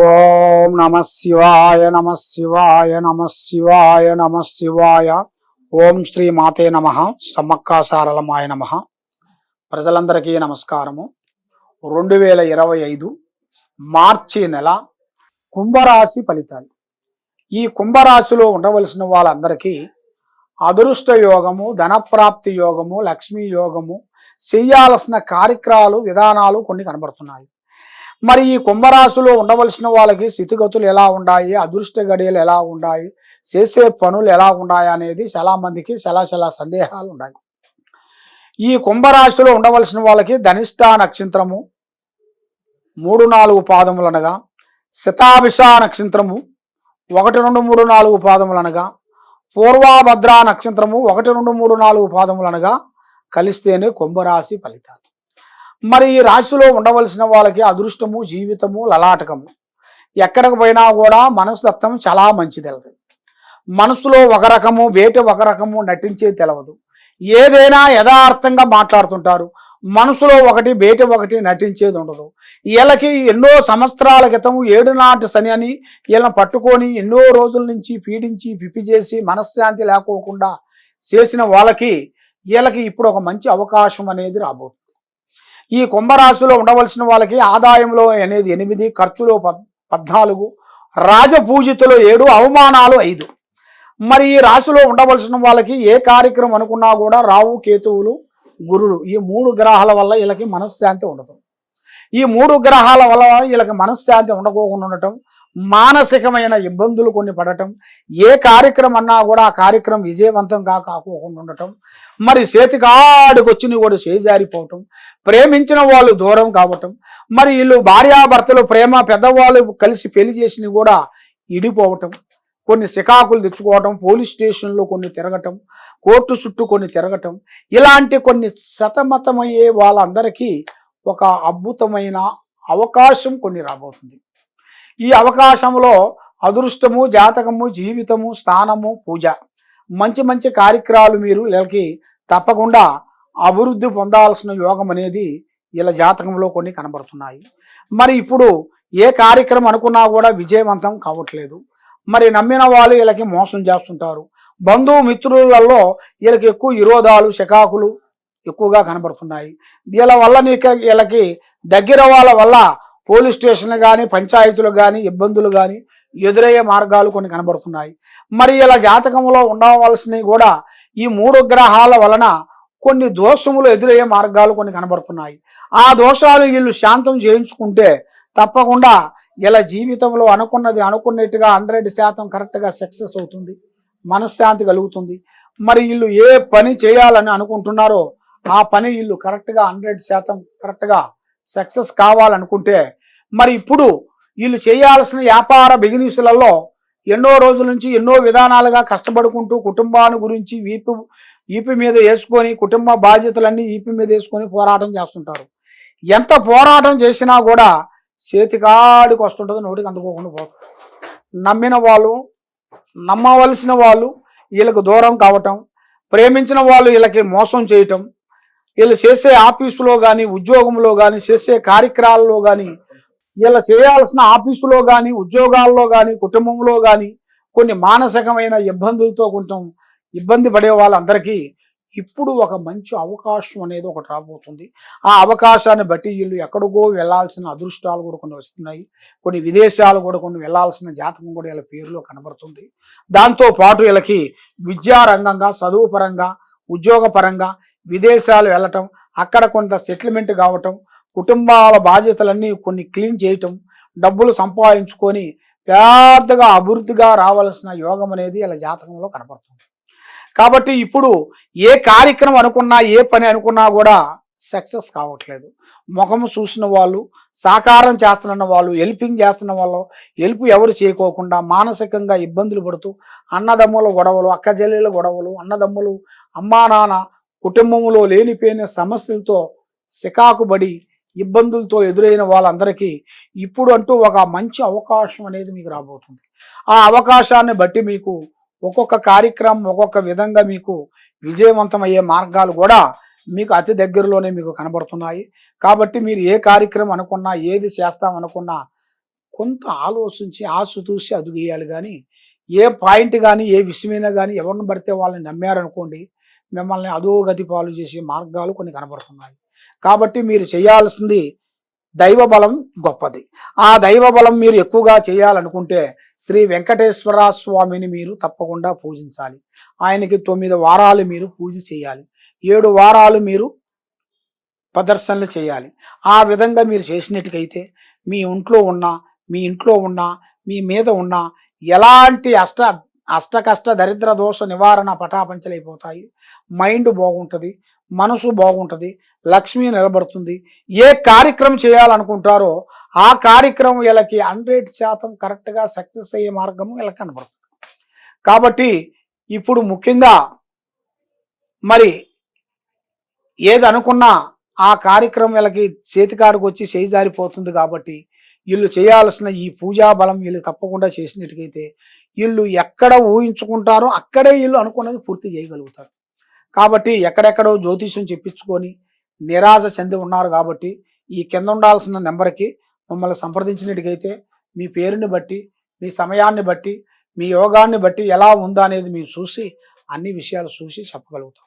ఓం నమ శివాయ నమ శివాయ నమ శివాయ నమ శివాయ. ఓం శ్రీ మాతే నమ. సమ్మక్కాసారలమాయ నమ. ప్రజలందరికీ నమస్కారము. రెండు వేల ఇరవై ఐదు మార్చి నెల కుంభరాశి ఫలితాలు. ఈ కుంభరాశిలో ఉండవలసిన వాళ్ళందరికీ అదృష్ట యోగము ధనప్రాప్తి యోగము లక్ష్మీ యోగము చేయాల్సిన కార్యక్రమాలు విధానాలు కొన్ని కనబడుతున్నాయి. మరి ఈ కుంభరాశిలో ఉండవలసిన వాళ్ళకి స్థితిగతులు ఎలా ఉన్నాయి అదృష్ట గడియలు ఎలా ఉన్నాయి చేసే పనులు ఎలా ఉన్నాయి అనేది చాలామందికి చాలా చాలా సందేహాలు ఉన్నాయి. ఈ కుంభరాశిలో ఉండవలసిన వాళ్ళకి ధనిష్ట నక్షత్రము మూడు నాలుగు పాదములనగా శతాభిష నక్షత్రము ఒకటి రెండు మూడు నాలుగు పాదములనగా పూర్వాభద్ర నక్షత్రము ఒకటి రెండు మూడు నాలుగు పాదములనగా కలిస్తేనే కుంభరాశి ఫలితాలు. మరి ఈ రాశిలో ఉండవలసిన వాళ్ళకి అదృష్టము జీవితము లలాటకము. ఎక్కడికి పోయినా కూడా మనస్తత్వం చాలా మంచి తెలదు. మనసులో ఒక రకము వేట ఒక రకము నటించే తెలవదు. ఏదైనా యథార్థంగా మాట్లాడుతుంటారు. మనసులో ఒకటి బయట ఒకటి నటించేది ఉండదు. వీళ్ళకి ఎన్నో సంవత్సరాల క్రితం ఏడు నాటి శని అని వీళ్ళని పట్టుకొని ఎన్నో రోజుల నుంచి పీడించి పిప్పి చేసి మనశ్శాంతి లేకోకుండా చేసిన వాళ్ళకి వీళ్ళకి ఇప్పుడు ఒక మంచి అవకాశం అనేది రాబోతుంది. ఈ కుంభరాశిలో ఉండవలసిన వాళ్ళకి ఆదాయంలో అనేది ఎనిమిది ఖర్చులో పద్ పద్నాలుగు రాజపూజితులు ఏడు అవమానాలు ఐదు. మరి ఈ రాశిలో ఉండవలసిన వాళ్ళకి ఏ కార్యక్రమం అనుకున్నా కూడా రావు కేతువులు గురుడు ఈ మూడు గ్రహాల వల్ల వీళ్ళకి మనశ్శాంతి ఉండదు. ఈ మూడు గ్రహాల వల్ల వీళ్ళకి మనశ్శాంతి ఉండకోకుండా ఉండటం మానసికమైన ఇబ్బందులు కొన్ని పడటం ఏ కార్యక్రమం అన్నా కూడా ఆ కార్యక్రమం విజయవంతం కాకోకుండా ఉండటం మరి చేతికాడికి వాడు చేజారిపోవటం ప్రేమించిన వాళ్ళు దూరం కావటం మరి వీళ్ళు భార్యాభర్తలు ప్రేమ పెద్దవాళ్ళు కలిసి పెళ్ళి చేసిన కూడా ఇడిపోవటం కొన్ని సికాకులు తెచ్చుకోవటం పోలీస్ స్టేషన్లో కొన్ని తిరగటం కోర్టు చుట్టూ కొన్ని తిరగటం ఇలాంటి కొన్ని సతమతమయ్యే వాళ్ళందరికీ ఒక అద్భుతమైన అవకాశం కొన్ని రాబోతుంది. ఈ అవకాశంలో అదృష్టము జాతకము జీవితము స్థానము పూజ మంచి మంచి కార్యక్రమాలు మీరు వీళ్ళకి తప్పకుండా అభివృద్ధి పొందాల్సిన యోగం అనేది వీళ్ళ జాతకంలో కొన్ని కనబడుతున్నాయి. మరి ఇప్పుడు ఏ కార్యక్రమం అనుకున్నా కూడా విజయవంతం కావట్లేదు. మరి నమ్మిన వాళ్ళు వీళ్ళకి మోసం చేస్తుంటారు. బంధువు మిత్రులలో వీళ్ళకి ఎక్కువ విరోధాలు శకాకులు ఎక్కువగా కనబడుతున్నాయి. దీని వల్ల నీకు వీళ్ళకి దగ్గర వాళ్ళ వల్ల పోలీస్ స్టేషన్లు కానీ పంచాయతీలు కానీ ఇబ్బందులు కానీ ఎదురయ్యే మార్గాలు కొన్ని కనబడుతున్నాయి. మరి ఇలా జాతకంలో ఉండవలసినవి కూడా ఈ మూడు గ్రహాల వలన కొన్ని దోషములు ఎదురయ్యే మార్గాలు కొన్ని కనబడుతున్నాయి. ఆ దోషాలు వీళ్ళు శాంతం చేయించుకుంటే తప్పకుండా ఇలా జీవితంలో అనుకున్నది అనుకున్నట్టుగా హండ్రెడ్ శాతం కరెక్ట్గా సక్సెస్ అవుతుంది. మనశ్శాంతి కలుగుతుంది. మరి వీళ్ళు ఏ పని చేయాలని అనుకుంటున్నారో ఆ పని వీళ్ళు కరెక్ట్గా హండ్రెడ్ శాతం కరెక్ట్గా సక్సెస్ కావాలనుకుంటే మరి ఇప్పుడు వీళ్ళు చేయాల్సిన వ్యాపార బిజినెస్లలో ఎన్నో రోజుల నుంచి ఎన్నో విధానాలుగా కష్టపడుకుంటూ కుటుంబాన్ని గురించి వీపు ఈపి మీద వేసుకొని కుటుంబ బాధ్యతలన్నీ ఈపి మీద వేసుకొని పోరాటం చేస్తుంటారు. ఎంత పోరాటం చేసినా కూడా చేతికాడికి వస్తుంటుంది నోటికి అందుకోకుండా పోతుంది నమ్మిన వాళ్ళు నమ్మవలసిన వాళ్ళు వీళ్ళకు దూరం కావటం ప్రేమించిన వాళ్ళు వీళ్ళకి మోసం చేయటం వీళ్ళు చేసే ఆఫీసులో కానీ ఉద్యోగంలో కానీ చేసే కార్యక్రమాల్లో కానీ వీళ్ళు చేయాల్సిన ఆఫీసులో కానీ ఉద్యోగాల్లో కానీ కుటుంబంలో కానీ కొన్ని మానసికమైన ఇబ్బందులతో కొంచెం ఇబ్బంది పడే వాళ్ళందరికీ ఇప్పుడు ఒక మంచి అవకాశం అనేది ఒకటి రాబోతుంది. ఆ అవకాశాన్ని బట్టి వీళ్ళు ఎక్కడికో వెళ్ళాల్సిన అదృష్టాలు కూడా కొన్ని వస్తున్నాయి. కొన్ని విదేశాలు కూడా కొన్ని వెళ్ళాల్సిన జాతకం కూడా వీళ్ళ పేరులో కనబడుతుంది. దాంతో పాటు వీళ్ళకి విద్యారంగంగా చదువు పరంగా ఉద్యోగపరంగా విదేశాలు వెళ్ళటం అక్కడ కొంత సెటిల్మెంట్ కావటం కుటుంబాల బాధ్యతలన్నీ కొన్ని క్లీన్ చేయటం డబ్బులు సంపాదించుకొని పెద్దగా అభివృద్ధిగా రావాల్సిన యోగం అనేది ఇలా జాతకంలో కనపడుతుంది. కాబట్టి ఇప్పుడు ఏ కార్యక్రమం అనుకున్నా ఏ పని అనుకున్నా కూడా సక్సెస్ కావట్లేదు. ముఖము చూసిన వాళ్ళు సాకారం చేస్తున్న వాళ్ళు హెల్పింగ్ చేస్తున్న వాళ్ళు హెల్ప్ ఎవరు చేయకోకుండా మానసికంగా ఇబ్బందులు పడుతూ అన్నదమ్ముల గొడవలు అక్క గొడవలు అన్నదమ్ములు అమ్మా నాన్న కుటుంబంలో లేనిపోయిన సమస్యలతో సికాకుబడి ఇబ్బందులతో ఎదురైన వాళ్ళందరికీ ఇప్పుడు అంటూ ఒక మంచి అవకాశం అనేది మీకు రాబోతుంది. ఆ అవకాశాన్ని బట్టి మీకు ఒక్కొక్క కార్యక్రమం ఒక్కొక్క విధంగా మీకు విజయవంతమయ్యే మార్గాలు కూడా మీకు అతి దగ్గరలోనే మీకు కనబడుతున్నాయి. కాబట్టి మీరు ఏ కార్యక్రమం అనుకున్నా ఏది చేస్తాం అనుకున్నా కొంత ఆలోచించి ఆశ చూసి కానీ ఏ పాయింట్ కానీ ఏ విషయమైనా కానీ ఎవరిని పడితే వాళ్ళని నమ్మారనుకోండి మిమ్మల్ని అధోగతి పాలు చేసే మార్గాలు కొన్ని కనబడుతున్నాయి. కాబట్టి మీరు చేయాల్సింది దైవ బలం గొప్పది. ఆ దైవ బలం మీరు ఎక్కువగా చేయాలనుకుంటే శ్రీ వెంకటేశ్వర స్వామిని మీరు తప్పకుండా పూజించాలి. ఆయనకి తొమ్మిది వారాలు మీరు పూజ చేయాలి. ఏడు వారాలు మీరు ప్రదర్శనలు చేయాలి. ఆ విధంగా మీరు చేసినట్టుకైతే మీ ఇంట్లో ఉన్న మీ ఇంట్లో ఉన్న మీ మీద ఉన్న ఎలాంటి అష్ట అష్ట కష్ట దరిద్ర దోష నివారణ పటాపంచలైపోతాయి. మైండ్ బాగుంటుంది మనసు బాగుంటుంది లక్ష్మి నిలబడుతుంది. ఏ కార్యక్రమం చేయాలనుకుంటారో ఆ కార్యక్రమం వీళ్ళకి హండ్రెడ్ శాతం కరెక్ట్గా సక్సెస్ అయ్యే మార్గము వీళ్ళకి కనబడుతుంది. కాబట్టి ఇప్పుడు ముఖ్యంగా మరి ఏది అనుకున్నా ఆ కార్యక్రమం వీళ్ళకి చేతికాడికి వచ్చి చేయి జారిపోతుంది కాబట్టి వీళ్ళు చేయాల్సిన ఈ పూజా బలం వీళ్ళు తప్పకుండా చేసినట్టుకైతే వీళ్ళు ఎక్కడ ఊహించుకుంటారో అక్కడే వీళ్ళు అనుకున్నది పూర్తి చేయగలుగుతారు. కాబట్టి ఎక్కడెక్కడో జ్యోతిష్యం చెప్పించుకొని నిరాశ చెంది ఉన్నారు కాబట్టి ఈ కింద ఉండాల్సిన నెంబర్కి మమ్మల్ని సంప్రదించినట్టుకైతే మీ పేరుని బట్టి మీ సమయాన్ని బట్టి మీ యోగాన్ని బట్టి ఎలా ఉందా అనేది మేము చూసి అన్ని విషయాలు చూసి చెప్పగలుగుతాం.